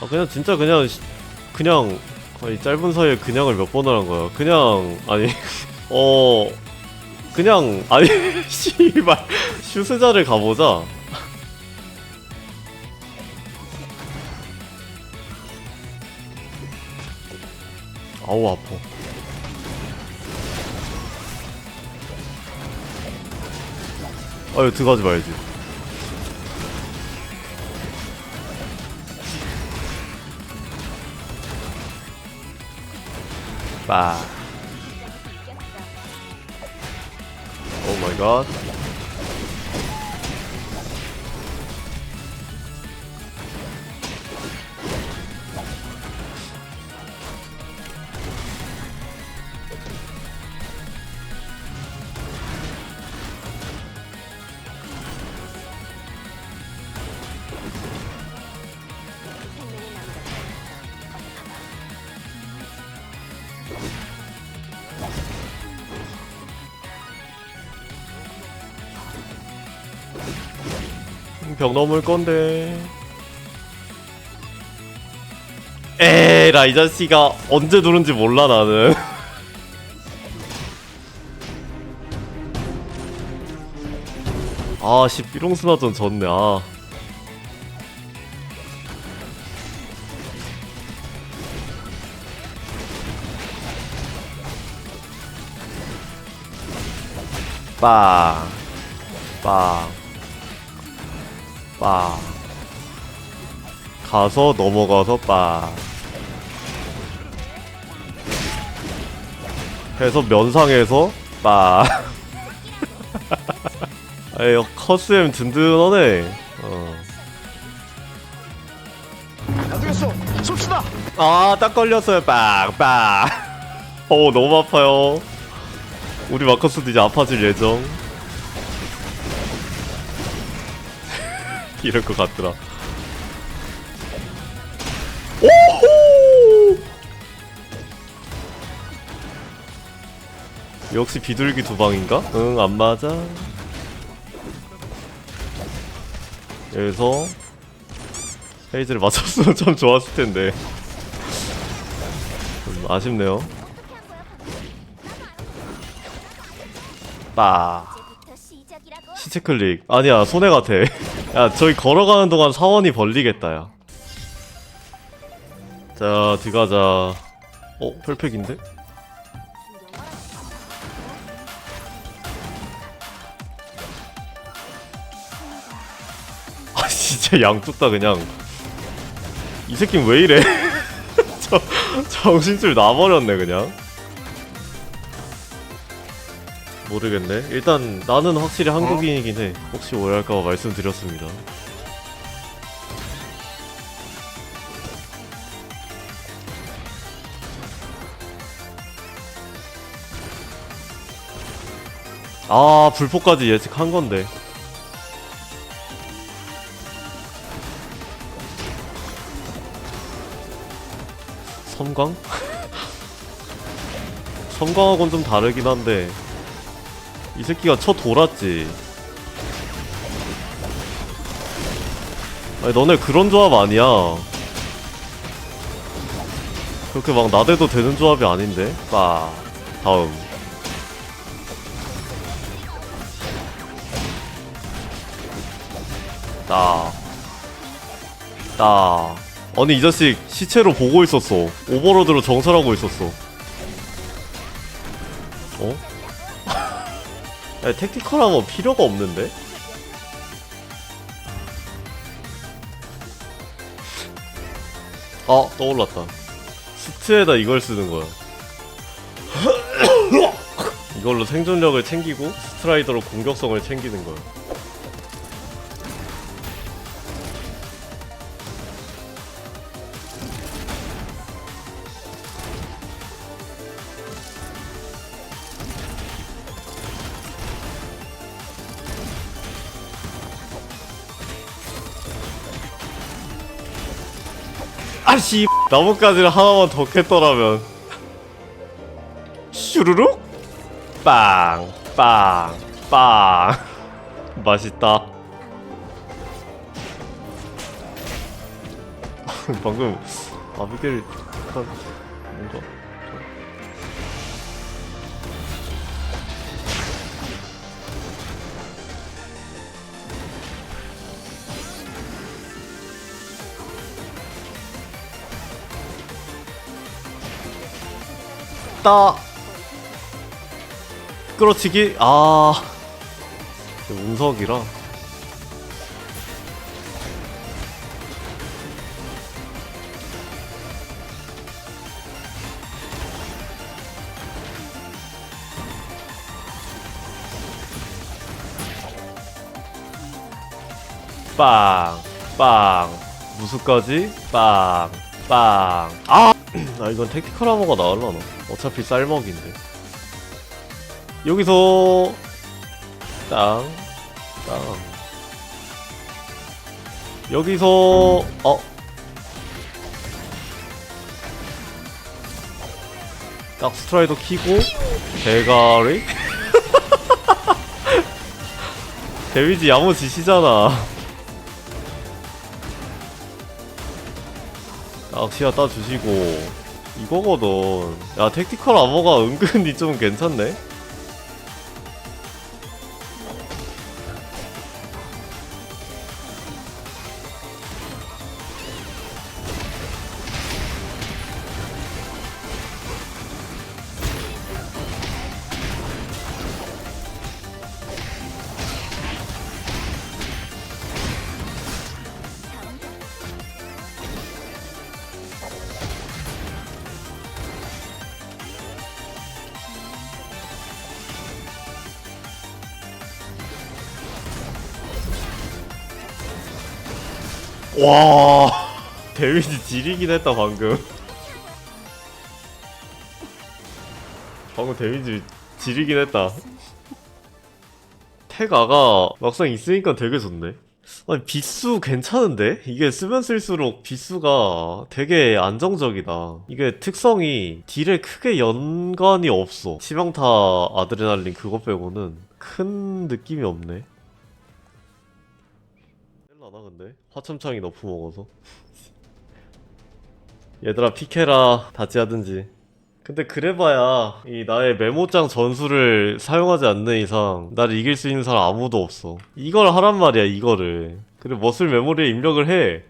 아 그냥 진짜 그냥 시- 그냥 아니 짧은 사이에 그냥을 몇 번을 한 거야 그냥 아니 어 그냥 아니 씨발 슈스자를 가보자. 아우 아파. 아유 들어가지 말지 빠오 마이 벽 넘을 건데. 에라 이 자식아 언제 누른지 몰라 나는. 아씨 삐롱스나전 졌네 아. 빵. 빵. 빠. 가서 넘어가서 빠. 해서 면상에서 빠. 아유 커스엠 든든하네. 어. 안 되겠어. 쏩시다. 아딱 걸렸어요. 빵빵 어 너무 아파요. 우리 마커스도 이제 아파질 예정 이럴 것 같더라. 오호! 역시 비둘기 두 방인가? 응 안 맞아. 여기서 헤이즈를 맞췄으면 참 좋았을 텐데. 좀 아쉽네요. 빠. 시체 클릭. 아니야 손해 같아 야 저기 걸어가는 동안 사원이 벌리겠다 야 자 들어가자 어? 펄팩인데? 아 진짜 양뚝다 그냥 이 새끼는 왜 이래 저 정신줄 나버렸네 그냥 모르겠네. 일단 나는 확실히 한국인이긴 해. 혹시 오해할까봐 말씀드렸습니다. 아 불포까지 예측한 건데. 섬광? 섬광하고는 좀 다르긴 한데 이 새끼가 쳐 돌았지. 아니 너네 그런 조합 아니야. 그렇게 막 나대도 되는 조합이 아닌데. 빠. 다음. 따. 따. 아니 이 자식 시체로 보고 있었어. 오버로드로 정찰하고 있었어. 어? 야, 택티컬 하면 필요가 없는데? 아, 떠올랐다. 스트에다 이걸 쓰는 거야. 이걸로 생존력을 챙기고 스트라이더로 공격성을 챙기는 거야. 아씨 나뭇가지를 하나만 더 캤더라면. 슈르륵 빵빵 빵. 맛있다. 방금 아비게일 약간 뭔가 따 끌어치기? 아 운석이라. 빵, 빵, 무수까지? 빵, 빵. 아, 아 이건 택티컬 아머가 나올라나? 어차피 쌀먹인데. 여기서 땅, 땅. 여기서 어. 딱 스트라이더 키고 대가리 데미지 야무지시잖아 낚시야 따주시고 이거거든. 야 택티컬 아머가 은근히 좀 괜찮네 와. 데미지 지리긴 했다 방금. 방금 데미지 지리긴 했다. 태가가 막상 있으니까 되게 좋네. 아니 비수 괜찮은데? 이게 쓰면 쓸수록 비수가 되게 안정적이다. 이게 특성이 딜에 크게 연관이 없어. 치명타 아드레날린 그거 빼고는 큰 느낌이 없네 셀라나 근데? 화첨창이 너프 먹어서? 얘들아 피케라 다찌하든지. 근데 그래봐야 이 나의 메모장 전술을 사용하지 않는 이상 나를 이길 수 있는 사람 아무도 없어. 이걸 하란 말이야 이거를. 그래 머슬 메모리에 입력을 해